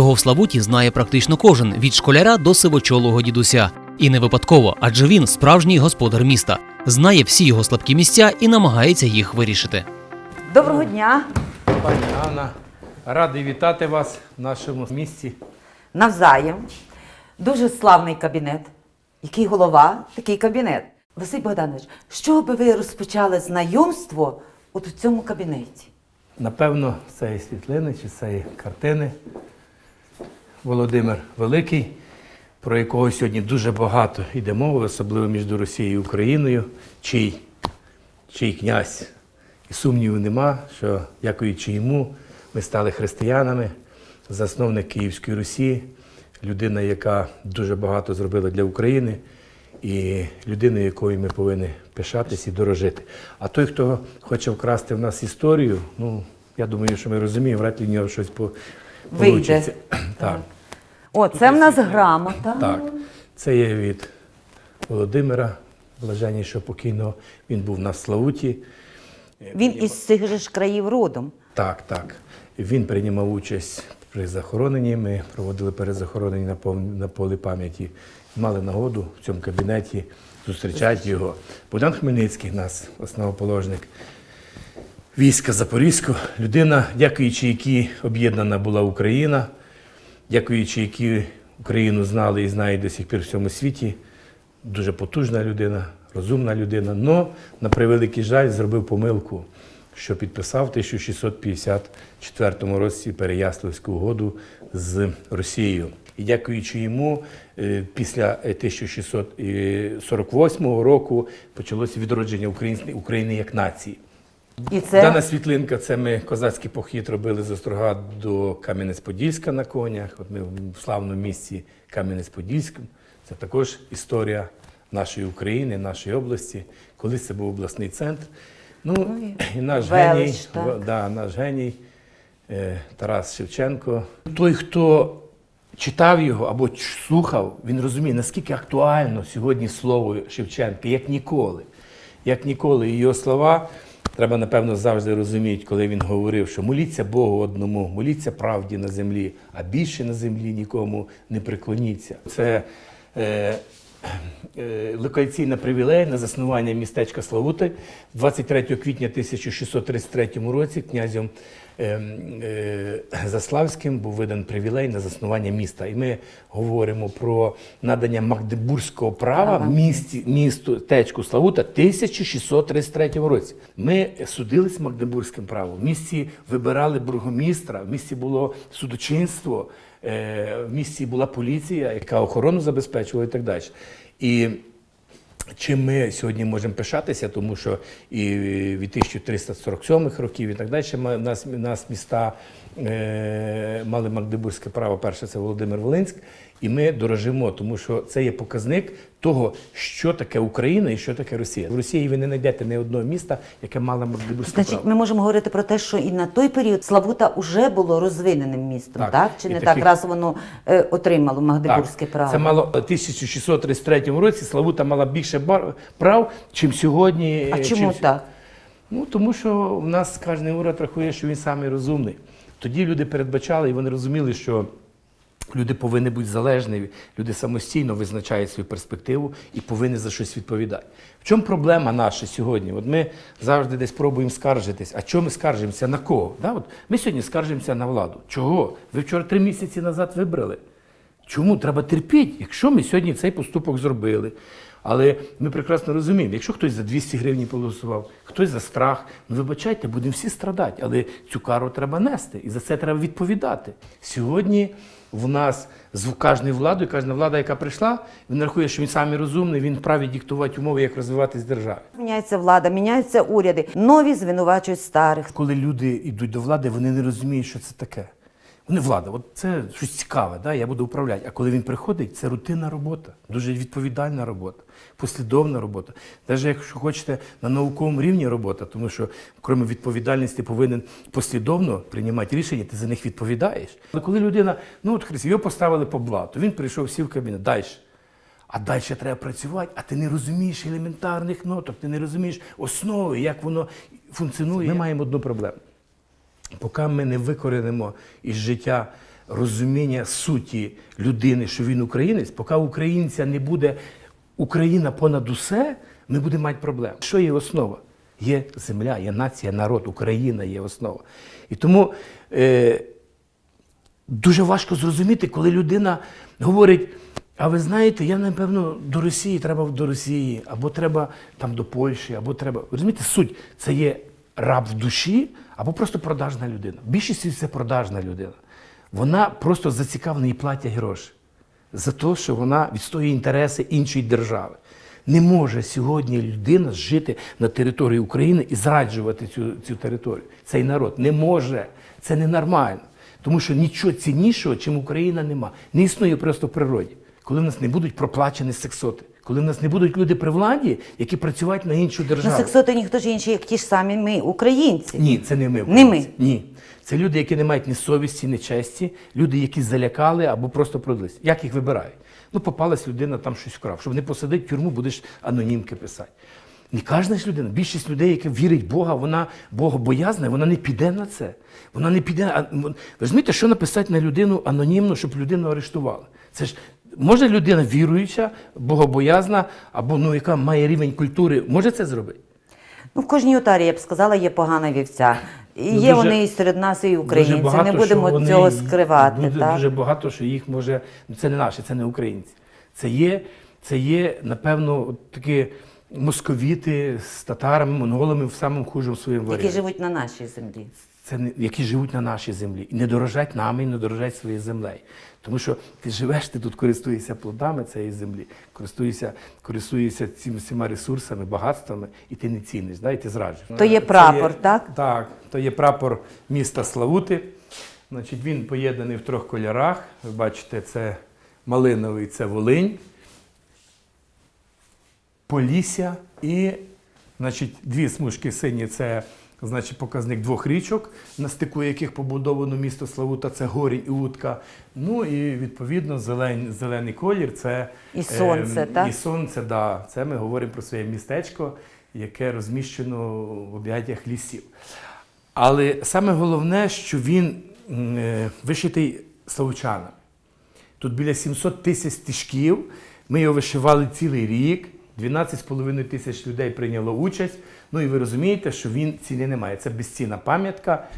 Його в Славуті знає практично кожен від школяра до сивочолого дідуся. І не випадково, адже він справжній господар міста, знає всі його слабкі місця і намагається їх вирішити. Доброго дня. Пані Анна, радий вітати вас в нашому місті. Навзаєм. Дуже славний кабінет. Який голова, такий кабінет. Василь Богданович, з чого би ви розпочали знайомство от у цьому кабінеті? Напевно, з цієї світлини чи з цієї картини Володимир Великий, про якого сьогодні дуже багато йде мови, особливо між Росією і Україною, чий, чий князь. І сумніву нема, що дякуючи йому, ми стали християнами, засновник Київської Русі, людина, яка дуже багато зробила для України, і людина, якою ми повинні пишатись і дорожити. А той, хто хоче вкрасти в нас історію, ну я думаю, що ми розуміємо, вряд ли в нього щось по Вийде. Так, О, це в нас грамота. так. Це є від Володимира, блаженнішого покійного. Він був на Славуті. Він із цих же ж країв родом. Так, так. Він приймав участь при захороненні. Ми проводили перезахоронення на, полі пам'яті. Мали нагоду в цьому кабінеті зустрічати його. Богдан Хмельницький, нас основоположник війська Запорізького, людина, дякуючи якій об'єднана була Україна, дякуючи якій Україну знали і знають до сих пір в всьому світі. Дуже потужна людина, розумна людина. Но, на превеликий жаль, зробив помилку, що підписав в 1654 році Переяславську угоду з Росією. І дякуючи йому, е, після е, 1648 року почалося відродження України як нації. І це Дана світлинка це ми козацький похід робили з Острога до Кам'янець-Подільська на конях. От ми в славному місці Кам'янець-Подільському. Це також історія нашої України, нашої області. Колись це був обласний центр. Ну і наш велич, геній, так. да, наш геній е, Тарас Шевченко. Той, хто читав його або слухав, він розуміє, наскільки актуально сьогодні слово Шевченка, як ніколи. Як ніколи. І його слова треба, напевно, завжди розуміти, коли він говорив, що моліться Богу одному, моліться правді на землі, а більше на землі нікому не приклоніться. Це е, локаційна привілея на заснування містечка Славути 23 квітня 1633 році князем е, е, Заславським був видан привілей на заснування міста. І ми говоримо про надання Магдебурзького права Права. місті, місту течку Славута 1633 році. Ми судились Магдебурзьким правом. В місті вибирали бургомістра, в місті було судочинство, е, в місті була поліція, яка охорону забезпечувала і так далі. І Чим ми сьогодні можемо пишатися, тому що і від 1347 років і так далі нас, нас міста е, мали Магдебурзьке право. Перше це Володимир Волинськ, і ми дорожимо, тому що це є показник того, що таке Україна і що таке Росія. В Росії ви не знайдете ні одного міста, яке мало Магдебурзьке Значить, право. ми можемо говорити про те, що і на той період Славута вже було розвиненим містом, так? Так. Чи І не таких- так, раз воно е, отримало Магдебурзьке Так, право? Це мало в 1633 році Славута мала більше бар- прав, чим сьогодні. А е, чому чим- так? Ну, тому що в нас кожен уряд рахує, що він самий розумний. Тоді люди передбачали і вони розуміли, що люди повинні бути залежні, люди самостійно визначають свою перспективу і повинні за щось відповідати. В чому проблема наша сьогодні? От ми завжди десь пробуємо скаржитись. А чому ми скаржимося? На кого? Да? От ми сьогодні скаржимося на владу. Чого? Ви вчора три місяці назад вибрали. Чому треба терпіти, якщо ми сьогодні цей поступок зробили? Але ми прекрасно розуміємо, якщо хтось за 200 гривень проголосував, хтось за страх, ну вибачайте, будемо всі страдати, але цю кару треба нести і за це треба відповідати. Сьогодні в нас з кожною владою, кожна влада, яка прийшла, він рахує, що він самий розумний, він вправі диктувати умови, як розвиватись державі. Міняється влада, міняються уряди, нові звинувачують старих. Коли люди йдуть до влади, вони не розуміють, що це таке. Вони влада, от це щось цікаве, да? я буду управляти. А коли він приходить, це рутинна робота, дуже відповідальна робота, послідовна робота. Навіть якщо хочете на науковому рівні робота, тому що крім відповідальності повинен послідовно приймати рішення, ти за них відповідаєш. Але коли людина, ну от Христі, його поставили по блату, він прийшов, сів в кабінет, далі. А далі треба працювати, а ти не розумієш елементарних ноток, ти не розумієш основи, як воно функціонує. Ми маємо одну проблему. Поки ми не викоренимо із життя розуміння суті людини, що він українець, поки українця не буде Україна понад усе, ми будемо мати проблем. Що є основа? Є земля, є нація, народ, Україна є основа. І тому е, дуже важко зрозуміти, коли людина говорить: а ви знаєте, я напевно до Росії треба до Росії, або треба там до Польщі, або треба. Розумієте, суть це є раб в душі, або просто продажна людина. Більшість це продажна людина. Вона просто зацікавлена і платять гроші за те, що вона відстоює інтереси іншої держави. Не може сьогодні людина жити на території України і зраджувати цю, цю територію. Цей народ не може. Це ненормально. Тому що нічого ціннішого, чим Україна, нема. Не існує просто в природі. Коли в нас не будуть проплачені сексоти, коли в нас не будуть люди при владі, які працюють на іншу державу. Ну, сексоти ніхто ж інші, як ті ж самі ми, українці. Ні, це не ми. Не ми. Ні. Це люди, які не мають ні совісті, ні честі, люди, які залякали або просто продались. Як їх вибирають? Ну, попалась людина, там щось вкрав. Щоб не посадити в тюрму, будеш анонімки писати. Не кожна ж людина, більшість людей, які вірить в Бога, вона богобоязна, вона не піде на це. Вона не піде. Ви розумієте, що написати на людину анонімно, щоб людину арештували? Це ж може людина віруюча, богобоязна, або ну, яка має рівень культури, може це зробити? Ну, в кожній отарі, я б сказала, є погана вівця. І Ну, є дуже- вони і серед нас, і українці. Багато, не будемо вони- цього скривати. Дуже, так? дуже багато, що їх може. ну, Це не наші, це не українці. Це є, це є напевно, такі московіти з татарами, монголами в самому хужому своєму варіанті. Які живуть на нашій землі. Це не, які живуть на нашій землі. І не дорожать нами, і не дорожать своєю землею. Тому що ти живеш, ти тут користуєшся плодами цієї землі, користуєшся, користуєшся цими всіма ресурсами, багатствами, і ти не ціниш, да, і ти зраджуєш. То є прапор, так? Так, то є прапор міста Славути. Значить, він поєднаний в трьох кольорах. Ви бачите, це малиновий, це Волинь, Полісся і значить, дві смужки сині це значить, показник двох річок, на стику яких побудовано місто Славута, це Горінь і Утка. Ну і відповідно зелень, зелений колір це І сонце, так? І сонце, да. Це ми говоримо про своє містечко, яке розміщено в об'яттях лісів. Але саме головне, що він е, вишитий славучанами. Тут біля 700 тисяч стежків. Ми його вишивали цілий рік. 12,5 тисяч людей прийняло участь. Ну і ви розумієте, що він ціни не має. Це безцінна пам'ятка.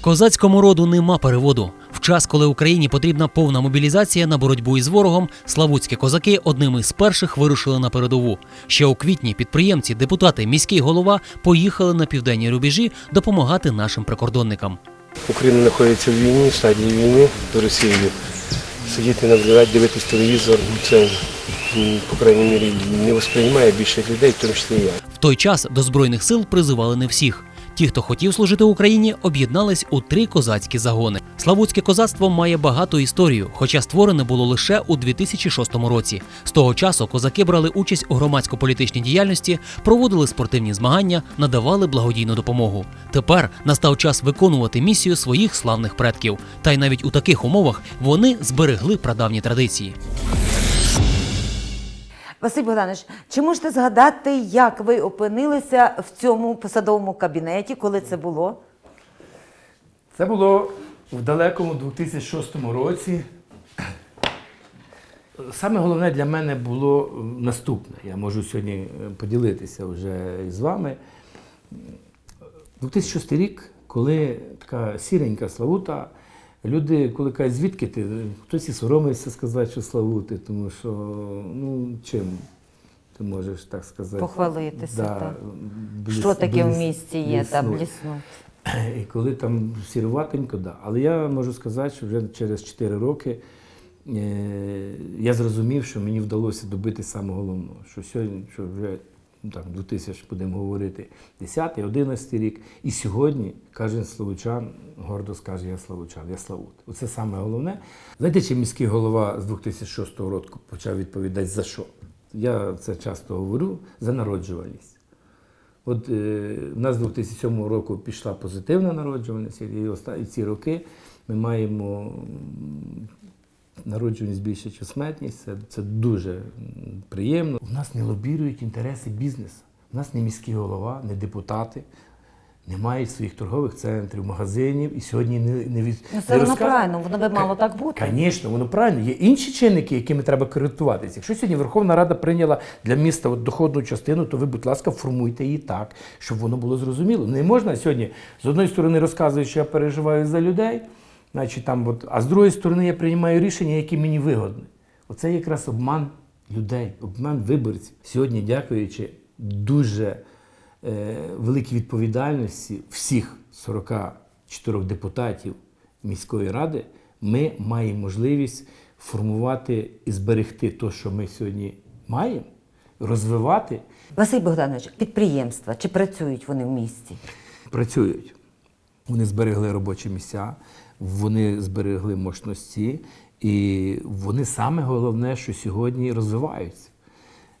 Козацькому роду нема переводу. В час, коли Україні потрібна повна мобілізація на боротьбу із ворогом, славутські козаки одними з перших вирушили на передову. Ще у квітні підприємці, депутати, міський голова поїхали на південні рубежі допомагати нашим прикордонникам. Україна знаходиться в війні, в стадії війни з Росією. Сидіти наблюдати, дивитись телевізор, це, по крайній мірі, не восприймає більше людей, в тому числі і я. В той час до збройних сил призивали не всіх. Ті, хто хотів служити Україні, об'єднались у три козацькі загони. Славутське козацтво має багату історію, хоча створене було лише у 2006 році. З того часу козаки брали участь у громадсько-політичній діяльності, проводили спортивні змагання, надавали благодійну допомогу. Тепер настав час виконувати місію своїх славних предків. Та й навіть у таких умовах вони зберегли прадавні традиції. Василь Богданович, чи можете згадати, як ви опинилися в цьому посадовому кабінеті, коли це було? Це було в далекому 2006 році. Саме головне для мене було наступне. Я можу сьогодні е, поділитися вже з вами. 2006 рік, коли така сіренька Славута, люди, коли кажуть, звідки ти? Хтось і соромився сказати, що Славути, тому що ну чим ти можеш так сказати? Похвалитися, так. бліс- Що таке в місті є та бліснуть? І коли там сіруватенько, да. Але я можу сказати, що вже через 4 роки е, я зрозумів, що мені вдалося добити саме головного. Що сьогодні, що вже так, 2000, будемо говорити, 10 11 рік. І сьогодні кожен славучан гордо скаже, я славучан, я славут. Оце саме головне. Знаєте, чи міський голова з 2006 року почав відповідати за що? Я це часто говорю за народжувальність. От е, в нас з 2007 року пішла позитивна народжуваність, і ці роки ми маємо народжуваність більше, ніж смертність. Це, це дуже приємно. У нас не лобірують інтереси бізнесу. У нас не міський голова, не депутати, не мають своїх торгових центрів, магазинів і сьогодні не, не, від, Ну, не це воно правильно, воно би мало так бути. Звісно, воно правильно. Є інші чинники, якими треба користуватися. Якщо сьогодні Верховна Рада прийняла для міста от доходну частину, то ви, будь ласка, формуйте її так, щоб воно було зрозуміло. Не можна сьогодні з одної сторони розказувати, що я переживаю за людей, значить, там, от, а з другої сторони я приймаю рішення, які мені вигодні. Це якраз обман людей, обман виборців. Сьогодні, дякуючи дуже е, великій відповідальності всіх 44 депутатів міської ради, ми маємо можливість формувати і зберегти те, що ми сьогодні маємо, розвивати, Василь Богданович, підприємства, чи працюють вони в місті? працюють. Вони зберегли робочі місця, вони зберегли мощності, і вони саме головне, що сьогодні розвиваються.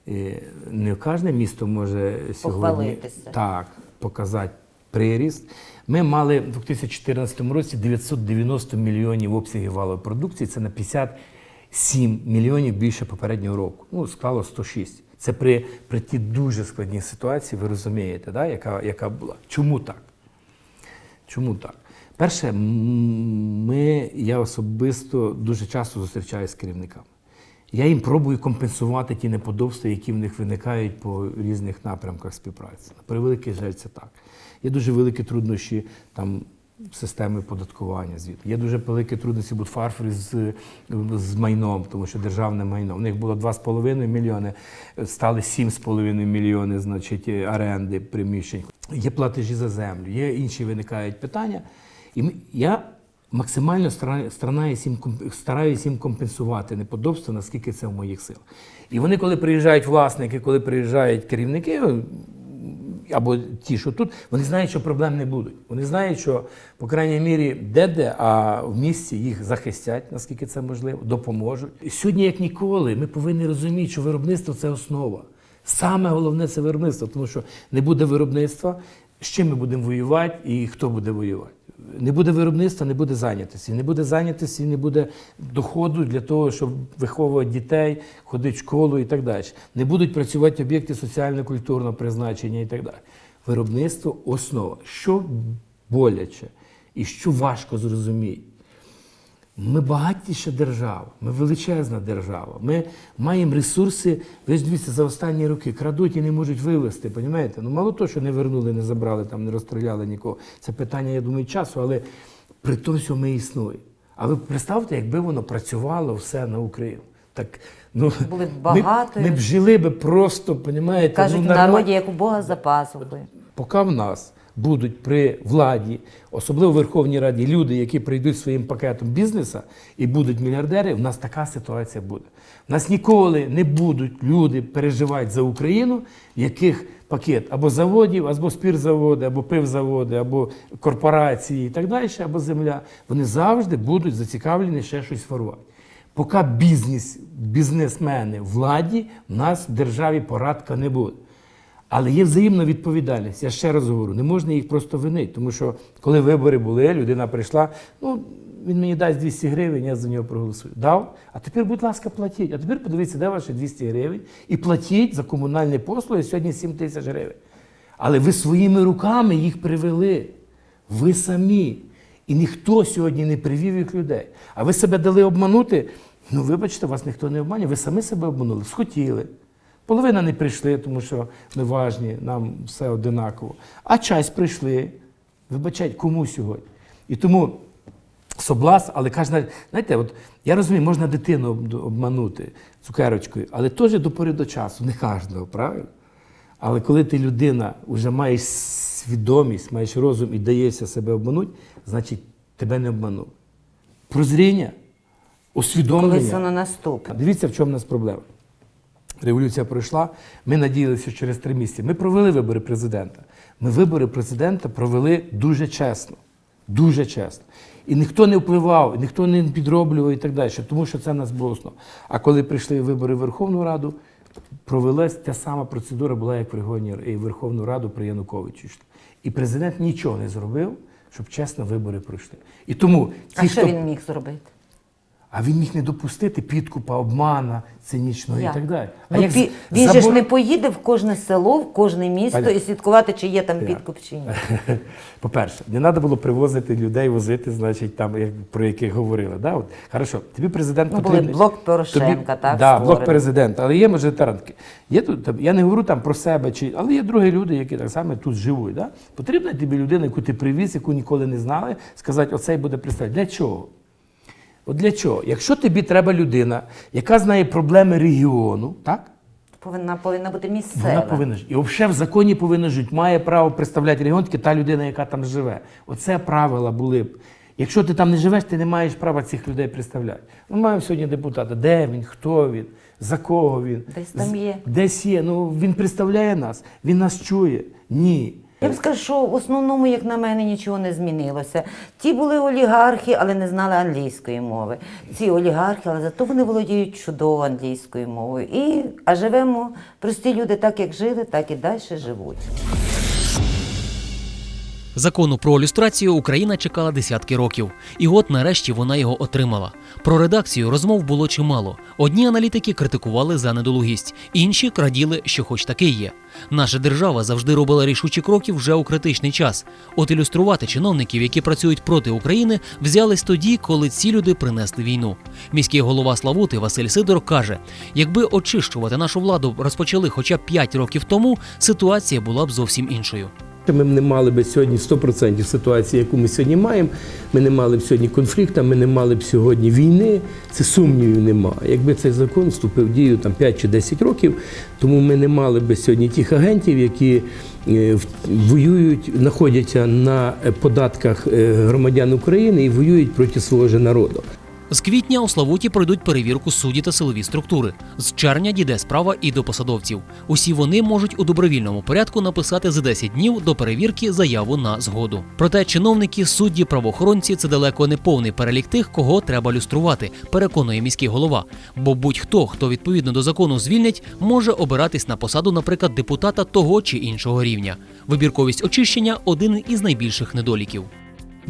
Е, Не кожне місто може сьогодні Похвалитися. так показати приріст. Ми мали в 2014 році 990 мільйонів обсягів валової продукції. Це на 57 мільйонів більше попереднього року. Ну, склало 106. Це при, при тій дуже складній ситуації, ви розумієте, да, яка, яка була. Чому так? Чому так? Перше, ми, я особисто дуже часто зустрічаюся з керівниками. Я їм пробую компенсувати ті неподобства, які в них виникають по різних напрямках співпраці. На превеликий жаль, це так. Є дуже великі труднощі там, системи податкування звідти. Є дуже великі трудності будуть з, з майном, тому що державне майно. У них було 2,5 мільйони, стали 7,5 мільйони, значить, оренди приміщень. Є платежі за землю, є інші виникають питання. І я максимально стара- стараюсь їм, компенсувати неподобство, наскільки це в моїх силах. І вони, коли приїжджають власники, коли приїжджають керівники, або ті, що тут, вони знають, що проблем не будуть. Вони знають, що, по крайній мірі, де-де, а в місті їх захистять, наскільки це можливо, допоможуть. І сьогодні, як ніколи, ми повинні розуміти, що виробництво це основа. Саме головне це виробництво, тому що не буде виробництва, з чим ми будемо воювати і хто буде воювати. Не буде виробництва, не буде зайнятості. Не буде зайнятості, не буде доходу для того, щоб виховувати дітей, ходити в школу і так далі. Не будуть працювати об'єкти соціально-культурного призначення і так далі. Виробництво основа. Що боляче і що важко зрозуміти. Ми багатіша держава, ми величезна держава. Ми маємо ресурси, ви ж дивіться, за останні роки крадуть і не можуть вивезти, розумієте? Ну мало того, що не вернули, не забрали, там, не розстріляли нікого. Це питання, я думаю, часу, але при тому всьому ми існуємо. А ви представте, якби воно працювало все на Україну. Так, ну, Були б ми, ми б жили би просто, розумієте, Кажуть, ну, в народі, як у Бога за пазухою. Поки в нас будуть при владі, особливо в Верховній Раді, люди, які прийдуть своїм пакетом бізнесу і будуть мільярдери, в нас така ситуація буде. В нас ніколи не будуть люди переживати за Україну, яких пакет або заводів, або спіртзаводи, або пивзаводи, або корпорації і так далі, або земля. Вони завжди будуть зацікавлені ще щось формувати. Поки бізнес, бізнесмени владі, в нас в державі порадка не буде. Але є взаємна відповідальність. Я ще раз говорю, не можна їх просто винити, тому що коли вибори були, людина прийшла, ну він мені дасть 200 гривень, я за нього проголосую. Дав, а тепер, будь ласка, платіть. А тепер подивіться, де ваші 200 гривень, і платіть за комунальні послуги сьогодні 7 тисяч гривень. Але ви своїми руками їх привели. Ви самі. І ніхто сьогодні не привів їх людей. А ви себе дали обманути. Ну, вибачте, вас ніхто не обманює, ви самі себе обманули, схотіли. Половина не прийшли, тому що ми важні, нам все одинаково. А часть прийшли. Вибачайте, кому сьогодні? І тому соблаз, але кожна, знаєте, от я розумію, можна дитину обманути цукерочкою, але теж до пори до часу, не кожного, правильно? Але коли ти людина вже маєш свідомість, маєш розум і даєшся себе обманути, значить тебе не обманув. Прозріння, усвідомлення. Колись воно наступне. Дивіться, в чому у нас проблема. Революція пройшла. Ми надіялися, що через три місяці. Ми провели вибори президента. Ми вибори президента провели дуже чесно. Дуже чесно. І ніхто не впливав, ніхто не підроблював і так далі, тому що це нас було основа. А коли прийшли вибори в Верховну Раду, провелась та сама процедура була, як в Верховну Раду при Януковичу. І президент нічого не зробив, щоб чесно вибори пройшли. І тому ті, А що хто він міг зробити? А він міг не допустити підкупа, обмана, цинічного Як? і так далі. А Ну, як з- він же ж не поїде в кожне село, в кожне місто Пані- і слідкувати, чи є там Я. підкуп чи ні. По-перше, не треба було привозити людей, возити, значить, там, як, про яких говорили. Да? От, хорошо, тобі президент Ну, потрібний. блок Порошенка, так, Да, блок президента, але є мажоритарники. Є тут, там, я не говорю там про себе, чи, але є другі люди, які так само тут живуть. Да? Потрібна тобі людина, яку ти привіз, яку ніколи не знали, сказати, оцей буде представляти. Для чого? От для чого? Якщо тобі треба людина, яка знає проблеми регіону, так? Повинна, повинна бути місцева. Вона повинна жити. І взагалі в законі повинна жити. Має право представляти регіон тільки та людина, яка там живе. Оце правила були б. Якщо ти там не живеш, ти не маєш права цих людей представляти. Ми маємо сьогодні депутата. Де він, хто він, за кого він? Десь там є. Десь є. Ну він представляє нас, він нас чує. Ні. Я б скажу, що в основному, як на мене, нічого не змінилося. Ті були олігархи, але не знали англійської мови. Ці олігархи, але зато вони володіють чудово англійською мовою. І, а живемо прості люди так, як жили, так і далі живуть. Закону про люстрацію Україна чекала десятки років, і от нарешті вона його отримала. Про редакцію розмов було чимало. Одні аналітики критикували за недолугість, інші краділи, що хоч такий є. Наша держава завжди робила рішучі кроки вже у критичний час. От ілюструвати чиновників, які працюють проти України, взялись тоді, коли ці люди принесли війну. Міський голова Славути Василь Сидор каже: якби очищувати нашу владу розпочали хоча б 5 років тому, ситуація була б зовсім іншою. Ми б не мали б сьогодні 100% ситуації, яку ми сьогодні маємо. Ми не мали б сьогодні конфлікту, ми не мали б сьогодні війни. Це сумнівів немає. Якби цей закон вступив в дію там 5 чи 10 років, тому ми не мали б сьогодні тих агентів, які е, воюють, знаходяться на податках е, громадян України і воюють проти свого ж народу. З квітня у Славуті пройдуть перевірку судді та силові структури. З червня дійде справа і до посадовців. Усі вони можуть у добровільному порядку написати за 10 днів до перевірки заяву на згоду. Проте чиновники, судді, правоохоронці це далеко не повний перелік тих, кого треба люструвати, переконує міський голова. Бо будь-хто, хто відповідно до закону звільнять, може обиратись на посаду, наприклад, депутата того чи іншого рівня. Вибірковість очищення один із найбільших недоліків.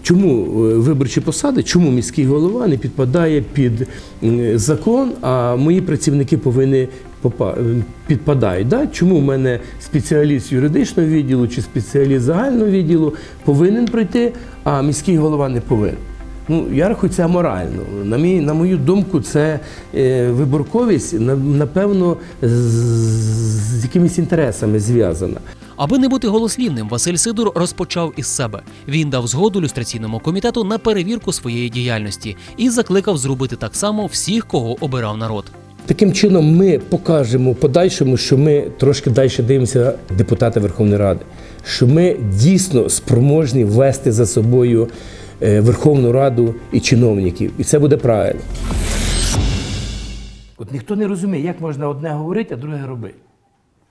Чому е, виборчі посади, чому міський голова не підпадає під закон, а мої працівники повинні е, підпадають? Да? Чому в мене спеціаліст юридичного відділу чи спеціаліст загального відділу повинен пройти, а міський голова не повинен? Ну, я рахую, це аморально. На, мій, на мою думку, це е, виборковість, на- напевно, з, з якимись інтересами зв'язана. Аби не бути голослівним, Василь Сидор розпочав із себе. Він дав згоду люстраційному комітету на перевірку своєї діяльності і закликав зробити так само всіх, кого обирав народ. Таким чином, ми покажемо подальшому, що ми трошки далі дивимося депутати Верховної Ради, що ми дійсно спроможні вести за собою е, Верховну Раду і чиновників, і це буде правильно. От ніхто не розуміє, як можна одне говорити, а друге робити.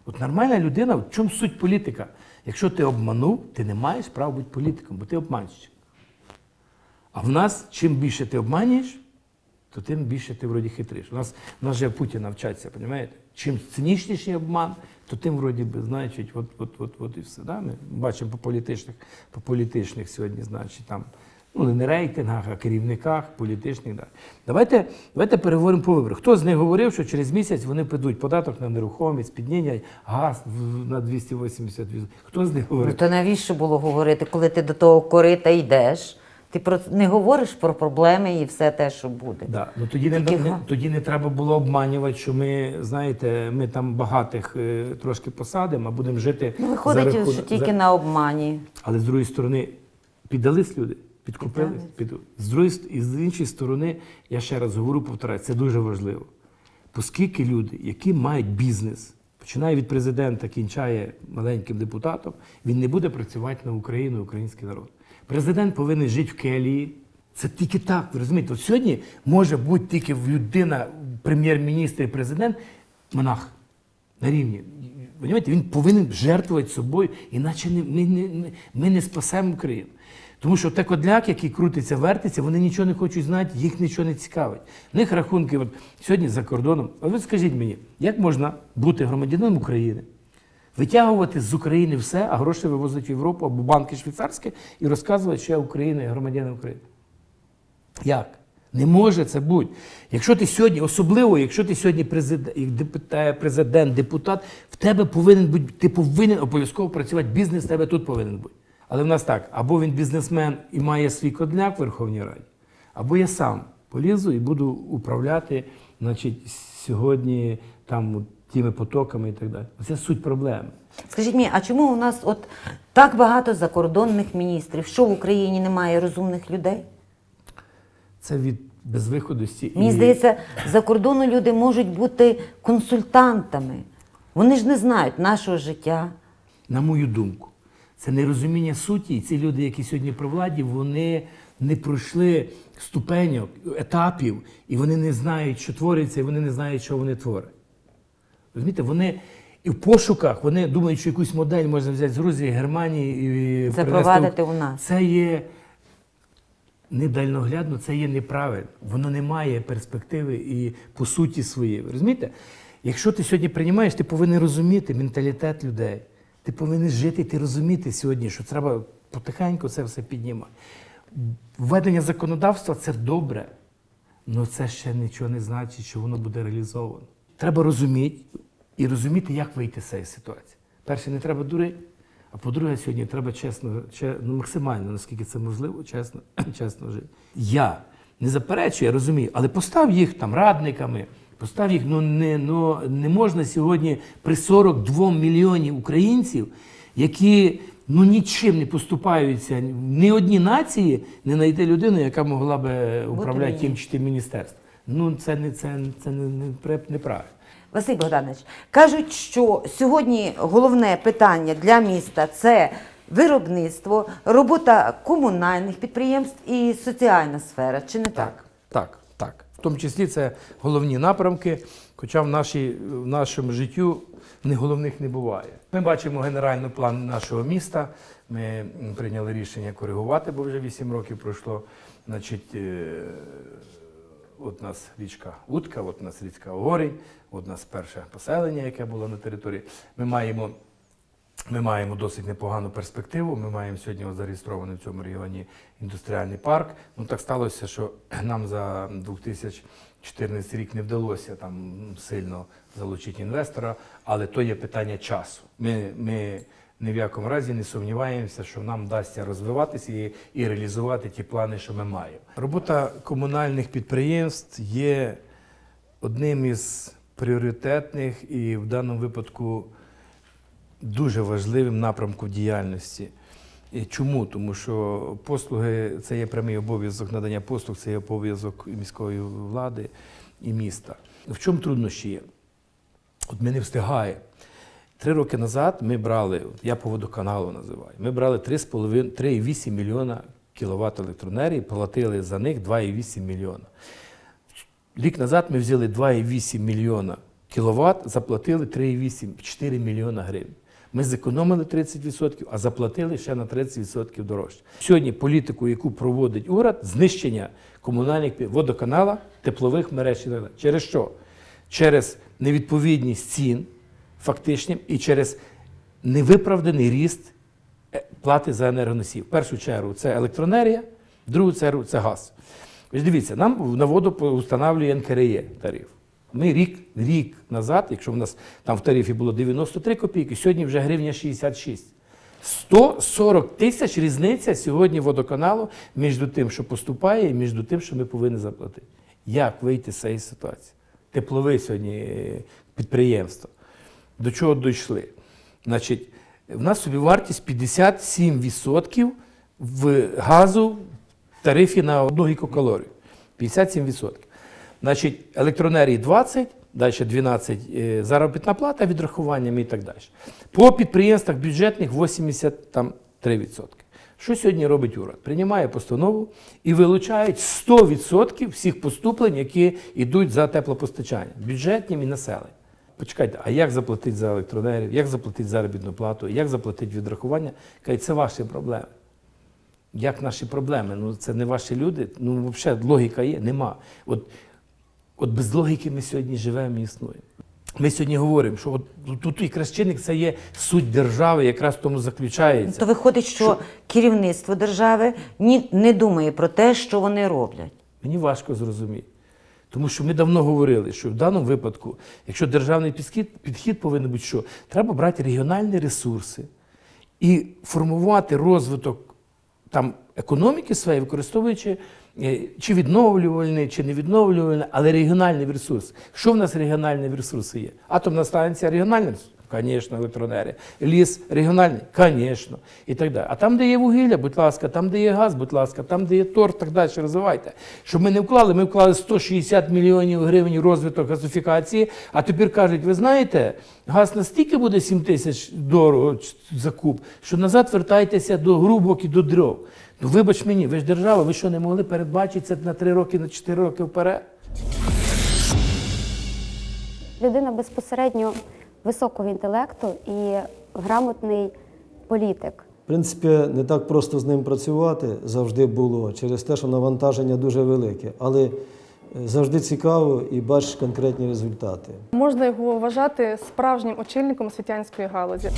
От нормальна людина, в чому суть політика? Якщо ти обманув, ти не маєш права бути політиком, бо ти обманщик. А в нас, чим більше ти обманюєш, то тим більше ти вроді хитриш. У нас, у нас же Путіна вчаться, розумієте? Чим цинічніший обман, то тим вроді би, значить, от, от, от, от і все. Да? Ми бачимо по політичних, по політичних сьогодні, значить, там, ну не рейтингах, а керівниках політичних. Да. Давайте, давайте переговоримо по виборах. Хто з них говорив, що через місяць вони підуть податок на нерухомість, піднімуть газ на 280 Хто з них говорив? Ну, то навіщо було говорити, коли ти до того корита йдеш? Ти про не говориш про проблеми і все те, що буде. Да. Ну, тоді, не, Тільки не, га- тоді не треба було обманювати, що ми, знаєте, ми там багатих е, трошки посадимо, а будемо жити. Ну, виходить, за рахунок- що тільки за- на обмані. Але з другої сторони, піддались люди, Піддались. Під... З другої і з іншої сторони, я ще раз говорю, повторяю, це дуже важливо. Оскільки люди, які мають бізнес, починає від президента, кінчає маленьким депутатом, він не буде працювати на Україну, український народ. Президент повинен жити в келії. Це тільки так, ви розумієте? От сьогодні може бути тільки людина, прем'єр-міністр і президент, монах на рівні. Він повинен жертвувати собою, іначе ми, не- ми не спасемо Україну. Тому що те кодляк, який крутиться, вертиться, вони нічого не хочуть знати, їх нічого не цікавить. В них рахунки от, сьогодні за кордоном. А ви скажіть мені, як можна бути громадянином України, витягувати з України все, а гроші вивозити в Європу або банки швейцарські і розказувати, що я Україна і громадянин України? Як? Не може це бути. Якщо ти сьогодні, особливо, якщо ти сьогодні президент, президент, депутат, в тебе повинен бути, ти повинен обов'язково працювати, бізнес в тебе тут повинен бути. Але в нас так, або він бізнесмен і має свій кодняк в Верховній Раді, або я сам полізу і буду управляти значить, сьогодні там тими потоками і так далі. Це суть проблеми. Скажіть мені, а чому у нас от так багато закордонних міністрів? Що в Україні немає розумних людей? Це від безвиходості. Мені і- здається, за кордону люди можуть бути консультантами. Вони ж не знають нашого життя. на мою думку, це нерозуміння суті. І ці люди, які сьогодні при владі, вони не пройшли ступеньок, етапів, і вони не знають, що твориться, і вони не знають, що вони творять. Розумієте, вони і в пошуках вони думають, що якусь модель можна взяти з Грузії, Германії і Запровадити у нас. Це є недальноглядно, це є неправильно. Воно не має перспективи і по суті своєї. Розумієте? Якщо ти сьогодні приймаєш, ти повинен розуміти менталітет людей. Ти повинен жити, ти розуміти сьогодні, що треба потихеньку це все піднімати. Введення законодавства це добре, але це ще нічого не значить, що воно буде реалізовано. Треба розуміти і розуміти, як вийти з цієї ситуації. Перше, не треба дурити, а по-друге, сьогодні треба чесно, че- ну, максимально, наскільки це можливо, чесно, чесно жити. Я не заперечую, я розумію, але постав їх там радниками, постав їх, ну не, ну, не можна сьогодні при 42 мільйонів українців, які ну нічим не поступаються, ні одній нації не знайти людину, яка могла би управляти тим чи тим міністерством. Ну це не це, це не, неправильно. Василь Богданович, кажуть, що сьогодні головне питання для міста це виробництво, робота комунальних підприємств і соціальна сфера. Чи не? Так, так, так. Тому числі це головні напрямки, хоча в, нашій, в нашому життю не головних не буває. Ми бачимо генеральний план нашого міста. Ми прийняли рішення коригувати, бо вже 8 років пройшло. Значить, е, от у нас річка Утка, от у нас річка Огорень, от у нас перше поселення, яке було на території. Ми маємо ми маємо досить непогану перспективу. Ми маємо сьогодні зареєстрований в цьому регіоні індустріальний парк. Ну так сталося, що нам за 2014 рік не вдалося там сильно залучити інвестора, але то є питання часу. Ми, ми ні в якому разі не сумніваємося, що нам вдасться розвиватися і, і реалізувати ті плани, що ми маємо. Робота комунальних підприємств є одним із пріоритетних і в даному випадку дуже важливим напрямком діяльності. Чому? Тому що послуги це є прямий обов'язок надання послуг, це є обов'язок міської влади і міста. В чому труднощі є? От ми не встигаємо. Три роки назад ми брали, я по водоканалу називаю, ми брали 3,8 мільйона кіловат електроенергії, платили за них 2,8 мільйона. Рік назад ми взяли 2,8 мільйона кіловат, заплатили 3,8 4 мільйона гривень. Ми зекономили 30%, а заплатили ще на 30% дорожче. Сьогодні політику, яку проводить уряд, знищення комунальних водоканала, теплових мереж. Через що? Через невідповідність цін фактичним і через невиправданий ріст е, плати за енергоносії. В першу чергу це електроенергія, в другу чергу це газ. Ж дивіться, нам на воду встановлює НКРЄ тариф. Ми рік, рік назад, якщо в нас там в тарифі було 93 копійки, сьогодні вже гривня 66. 140 тисяч різниця сьогодні водоканалу між тим, що поступає, і між тим, що ми повинні заплатити. Як вийти з цієї ситуації? Теплове сьогодні е, підприємство. До чого дійшли? Значить, в нас собі вартість 57% в газу в тарифі на одну гікокалорію. 57%. Значить, електроенергії 20, далі 12 е, заробітна плата відрахуваннями і так далі. По підприємствах бюджетних 83%. Що сьогодні робить уряд? Приймає постанову і вилучають 100% всіх поступлень, які йдуть за теплопостачання, бюджетнім і населенням. Почекайте, а як заплатити за електроенергію, як заплатити заробітну плату, як заплатити відрахування? Кажуть, це ваші проблеми. Як наші проблеми? Ну це не ваші люди. Ну, взагалі, логіка є, нема. От, от без логіки ми сьогодні живемо і існуємо. Ми сьогодні говоримо, що от тут і кращинник це є суть держави, якраз в тому заключається. То виходить, що керівництво держави ні, не думає про те, що вони роблять. Мені важко зрозуміти. Тому що ми давно говорили, що в даному випадку, якщо державний підхід, підхід повинен бути що, треба брати регіональні ресурси і формувати розвиток там, економіки своєї, використовуючи е, чи відновлювальний, чи не відновлювальний, але регіональний ресурс. Що в нас регіональні ресурси є? Атомна станція регіональний ресурс? Звісно, електроенергія. Ліс регіональний? Звісно. І так далі. А там, де є вугілля, будь ласка, там, де є газ, будь ласка, там, де є торф, так далі, розвивайте. Щоб ми не вклали, ми вклали 160 мільйонів гривень розвиток газифікації, а тепер кажуть, ви знаєте, газ настільки буде 7 тисяч дорого за куб, що назад вертайтеся до грубок і до дров. Ну вибач мені, ви ж держава, ви що не могли передбачити це на 3 роки, на 4 роки вперед? Людина безпосередньо високого інтелекту і грамотний політик. В принципі, не так просто з ним працювати завжди було через те, що навантаження дуже велике. Але е, завжди цікаво і бачиш конкретні результати. Можна його вважати справжнім очільником освітянської галузі.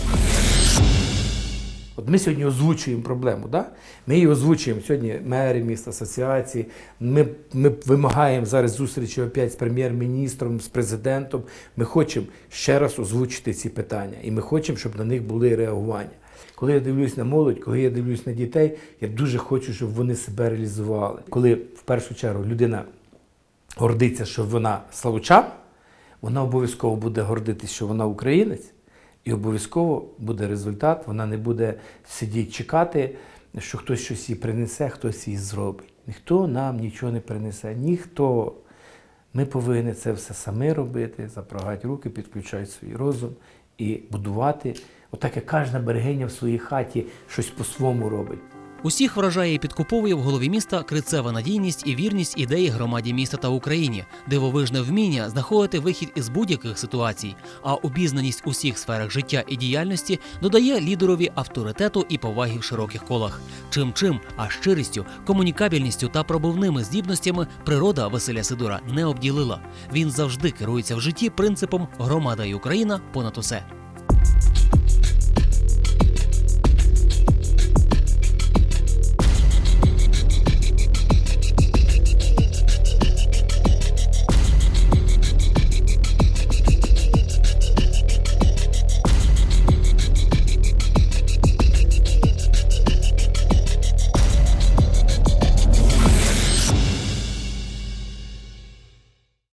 От ми сьогодні озвучуємо проблему, да? ми її озвучуємо сьогодні мери міст, асоціації. Ми, ми вимагаємо зараз зустрічі опять з прем'єр-міністром, з президентом. Ми хочемо ще раз озвучити ці питання, і ми хочемо, щоб на них були реагування. Коли я дивлюсь на молодь, коли я дивлюсь на дітей, я дуже хочу, щоб вони себе реалізували. Коли в першу чергу людина гордиться, що вона славучан, вона обов'язково буде гордитись, що вона українець, і обов'язково буде результат. Вона не буде сидіти чекати, що хтось щось їй принесе, хтось її зробить. Ніхто нам нічого не принесе, ніхто. Ми повинні це все самі робити, запрагати руки, підключати свій розум і будувати. Отак як кожна берегиня в своїй хаті щось по-своєму робить. Усіх вражає і підкуповує в голові міста крицева надійність і вірність ідеї громаді міста та Україні, дивовижне вміння знаходити вихід із будь-яких ситуацій, а обізнаність у всіх сферах життя і діяльності додає лідерові авторитету і поваги в широких колах. Чим чим, а щирістю, комунікабельністю та пробивними здібностями природа Василя Сидора не обділила. Він завжди керується в житті принципом громада і Україна понад усе.